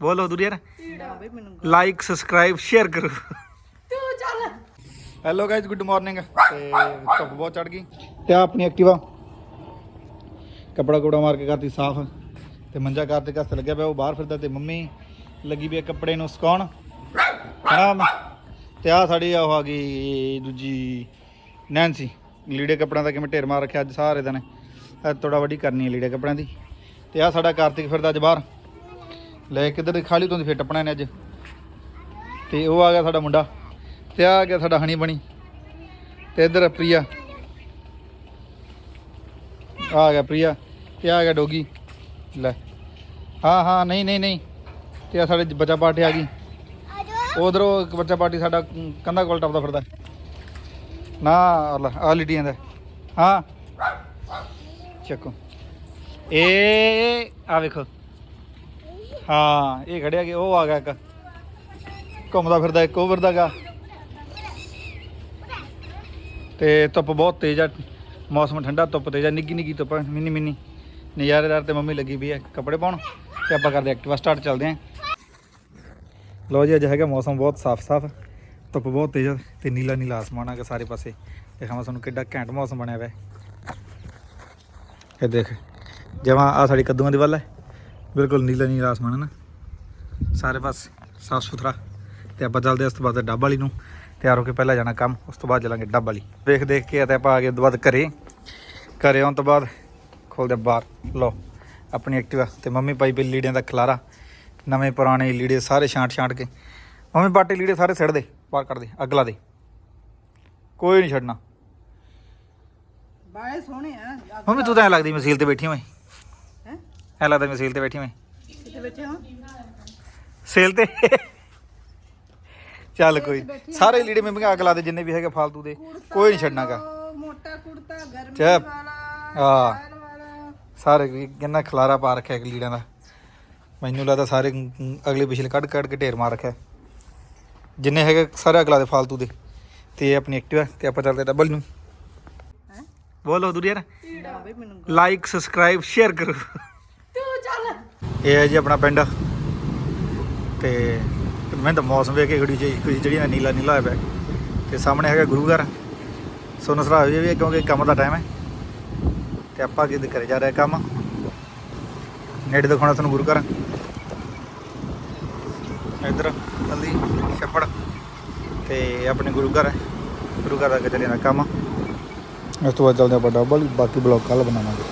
ਬੋਲੋ ਦੂਰੀ ਯਾਰ ਨਾ ਬਈ ਮੈਨੂੰ ਲਾਈਕ ਸਬਸਕ੍ਰਾਈਬ ਸ਼ੇਅਰ ਕਰੋ। ਤੂੰ ਚੱਲ। ਹੈਲੋ ਗਾਇਜ਼ ਗੁੱਡ ਮਾਰਨਿੰਗ ਤੇ ਧੁੱਪ ਬਹੁਤ ਚੜ ਗਈ। ਤੇ ਆਹ ਆਪਣੀ ਐਕਟਿਵਾ ਕੱਪੜਾ ਕੁੜਾ ਮਾਰ ਕੇ ਕਰਤੀ ਸਾਫ਼। ਤੇ ਮੰਜਾ ਕਰਤੇ ਕਸ ਲੱਗਿਆ ਪਿਆ ਉਹ ਬਾਹਰ ਫਿਰਦਾ ਤੇ ਮੰਮੀ ਲੱਗੀ ਵੀ ਆ ਕੱਪੜੇ ਨੂੰ ਸੁਕਾਉਣ। ਹਨਾ ਮ- ਤੇ ਆ ਸਾਡੀ ਉਹ ਆ ਗਈ ਦੂਜੀ ਨੈਂਸੀ ਲੀੜੇ ਕੱਪੜਿਆਂ ਦਾ ਕਿਵੇਂ ਢੇਰ ਮਾਰ ਰੱਖਿਆ ਅੱਜ ਸਾਰੇ ਦਿਨ। ਅੱਜ ਥੋੜਾ ਵੱਡੀ ਕਰਨੀ ਹੈ ਲੀੜੇ ਕੱਪੜਿਆਂ ਦੀ। ਤੇ ਆ ਸਾਡਾ ਕਾਰਤਿਕ ਫਿਰਦਾ ਅੱਜ ਬਾਹਰ। ਲੈ ਕਿੱਧਰ ਦੀ ਖਾਲੀ ਤੋਂ ਦੀ ਫਿਰ ਟੱਪਣਾ ਨੇ ਅੱਜ। ਤੇ ਉਹ ਆ ਗਿਆ ਸਾਡਾ ਮੁੰਡਾ ਤੇ ਆ ਗਿਆ ਸਾਡਾ ਹਣੀ ਬਣੀ ਤੇ ਇੱਧਰ ਪ੍ਰਿਆ। ਆ ਗਿਆ ਪ੍ਰਿਆ ਤੇ ਆ ਗਿਆ ਡੋਗੀ। ਲੈ। ਹਾਂ ਹਾਂ ਨਹੀਂ ਨਹੀਂ ਨਹੀਂ। ਤੇ ਆ ਸਾਡੇ ਬੱਚਾ ਪਾਰਟੀ ਆ ਗਈ। ਉਧਰੋਂ ਇੱਕ ਬੱਚਾ ਪਾਰਟੀ ਸਾਡਾ ਕੰਧਾ ਕੋਲ ਟੱਪਦਾ ਫਿਰਦਾ। ਨਾ ਆ ਲੈ, ਆ ਲਿਟੀਆਂ ਦਾ ਹਾਂ। ਚੱਕੋ। ਇਹ ਆ ਵੇਖੋ। ਹਾਂ ਇਹ ਖੜਿਆ ਕਿ ਉਹ ਆ ਗਿਆ ਇੱਕ। ਘੁੰਮਦਾ ਫਿਰਦਾ ਇੱਕ ਉਹ ਫਿਰਦਾਗਾ ਤੇ ਧੁੱਪ ਬਹੁਤ ਤੇਜ਼ ਆ ਮੌਸਮ ਠੰਡਾ ਧੁੱਪ ਤੇਜ਼ ਆ ਨਿੱਗੀ ਨਿੱਗੀ ਧੁੱਪ ਆ, ਮਿੰਨੀ ਮਿੰਨੀ। ਨਜ਼ਾਰੇਦਾਰ ਤੇ ਮੰਮੀ ਲੱਗੀ ਵੀ ਹੈ ਕੱਪੜੇ ਪਾਉਣ ਤੇ ਆਪਾਂ ਕਰਦੇ ਐਕਟਿਵਾ ਸਟਾਰਟ ਚੱਲਦੇ ਆਂ। ਲੋ ਜੀ ਅੱਜ ਹੈਗਾ ਮੌਸਮ ਬਹੁਤ ਸਾਫ਼-ਸਾਫ਼ ਧੁੱਪ ਬਹੁਤ ਤੇਜ਼ ਆ ਤੇ ਨੀਲਾ ਨੀਲਾ ਆਸਮਾਨ ਆ ਸਾਰੇ ਪਾਸੇ। ਦਿਖਾਵਾਂ ਤੁਹਾਨੂੰ ਕਿੱਡਾ ਘੈਂਟ ਮੌਸਮ ਬਣਿਆ ਹੋਇਆ ਹੈ ਇਹ ਦੇਖ ਜਿਵੇਂ ਆ ਸਾਡੀ ਕੱਦੂਆਂ ਦੀ ਵੱਲ ਹੈ ਬਿਲਕੁਲ ਨੀਲਾ ਨੀਲਾ ਆਸਮਾਨ ਹੈ ਨਾ। ਸਾਰੇ ਪਾਸੇ ਸਾਫ਼ ਸੁਥਰਾ। ਤੇ ਆਪਾਂ ਚੱਲਦੇ ਉਸ ਤੋਂ ਬਾਅਦ ਡੱਬ ਵਾਲੀ ਨੂੰ। ਤਿਆਰ ਹੋ ਕੇ ਪਹਿਲਾਂ ਜਾਣਾ ਕੰਮ ਉਸ ਤੋਂ ਬਾਅਦ ਚੱਲਾਂਗੇ ਡੱਬ ਵਾਲੀ। ਦੇਖ ਦੇਖ ਕੇ ਤੇ ਆਪਾਂ ਆ ਗਏ ਉਸ ਤੋਂ ਬਾਅਦ ਘਰੇ। ਘਰੇ ਆਉਣ ਤੋਂ ਬਾਅਦ ਖੋਲਦੇ ਬਾਹਰ। ਲੋ ਆਪਣੀ ਐਕਟਿਵਾ ਤੇ ਮੰਮੀ ਪਾਈ ਪਈ ਲੀੜਿਆਂ ਦਾ ਖਲਾਰਾ। ਨਵੇਂ ਪੁਰਾਣੇ ਲੀੜੇ ਸਾਰੇ ਛਾਂਟ ਛਾਂਟ ਕੇ। ਮੰਮੀ ਬਾਟੇ ਲੀੜੇ ਸਾਰੇ ਸਿੱਟ ਦੇ ਬਾਹਰ ਕੱਢ ਦੇ ਅਗਲਾ ਦੇ। ਕੋਈ ਨਹੀਂ ਛੱਡਣਾ। ਬਾਏ ਸੋਹਣੇ ਆ। ਮੰਮੀ ਤੂੰ ਤਾਂ ਐਂ ਲੱਗਦੀ ਮਸੀਲ ਤੇ ਬੈਠੀ ਹੋਏ ਹੈ ਐ ਲੱਗਦਾ ਮਸੀਲ ਤੇ ਬੈਠੀ ਹੋਏ ਕਿੱਥੇ ਬੈਠੇ ਹੋ? ਸੇਲ ਤੇ। ਚੱਲ ਕੋਈ। ਸਾਰੇ ਲੀੜੇ ਮੈਂ ਅੱਗ ਲਾ ਦੇ ਜਿੰਨੇ ਵੀ ਹੈਗੇ ਫਾਲਤੂ ਦੇ। ਕੋਈ ਨਹੀਂ ਛੱਡਣਾਗਾ ਮੋਟਾ ਕੁੜਤਾ ਗਰਮੀ। ਵਾਲਾ ਹਾਂ। ਸਾਰੇ ਕਿੰਨਾ ਖਲਾਰਾ ਪਾ ਰੱਖਿਆ ਇੱਕ ਲੀੜਿਆਂ ਦਾ। ਮੈਨੂੰ ਲੱਗਦਾ ਸਾਰੇ ਅਗਲੇ ਪਿਛਲੇ ਕੱਢ ਕੱਢ ਕੇ ਢੇਰ ਮਾਰ ਰੱਖਿਆ। ਜਿੰਨੇ ਹੈਗੇ ਸਾਰੇ ਅਗਲਾ ਦੇ ਫਾਲਤੂ ਦੇ। ਤੇ ਆਪਣੀ ਐਕਟਿਵਾ ਤੇ ਆਪਾਂ ਚੱਲਦੇ ਡਬਲ ਨੂੰ। ਹੈ? ਬੋਲੋ ਦੂਰੀ ਯਾਰ ਲਾਈਕ ਸਬਸਕ੍ਰਾਈਬ ਸ਼ੇਅਰ ਕਰੋ। ਇਹ ਹੈ ਜੀ ਆਪਣਾ ਪਿੰਡ। ਤੇ ਮੈਂ ਤਾਂ ਮੌਸਮ ਵੇਖ ਕੇ ਖੜੀ ਜੀ ਜਿਹੜੀ ਨੀਲਾ ਨੀਲਾ ਹੋਇਆ ਪਿਆ। ਤੇ ਸਾਹਮਣੇ ਹੈਗਾ ਗੁਰੂ ਘਰ। ਸੋ ਨਸਰਾ ਹੋਈ ਵੀ ਹੈ ਕਿਉਂਕਿ ਕੰਮ ਦਾ ਟਾਈਮ ਹੈ। ਤੇ ਆਪਾਂ ਅੱਗੇ ਦੇ ਜਾ ਰਿਹਾ ਕੰਮ। ਨੇੜੇ ਦਿਖਾਉਣਾ ਤੁਹਾਨੂੰ ਗੁਰੂ ਘਰ। ਇੱਧਰ ਕੱਲੀ ਛੱਪੜ। ਤੇ ਆਪਣੇ ਗੁਰੂ ਘਰ ਗੁਰੂ ਘਰ ਦਾ ਕਿਤੇ ਚੱਲੇ ਨਾ ਕੰਮ। ਇਸ ਤੋਂ ਬਾਅਦ ਚੱਲਦੇ ਆਪਾਂ ਡਬਲ ਬਾਕੀ ਬਲੌਗ ਕੱਲ ਬਣਾਵਾਂਗੇ।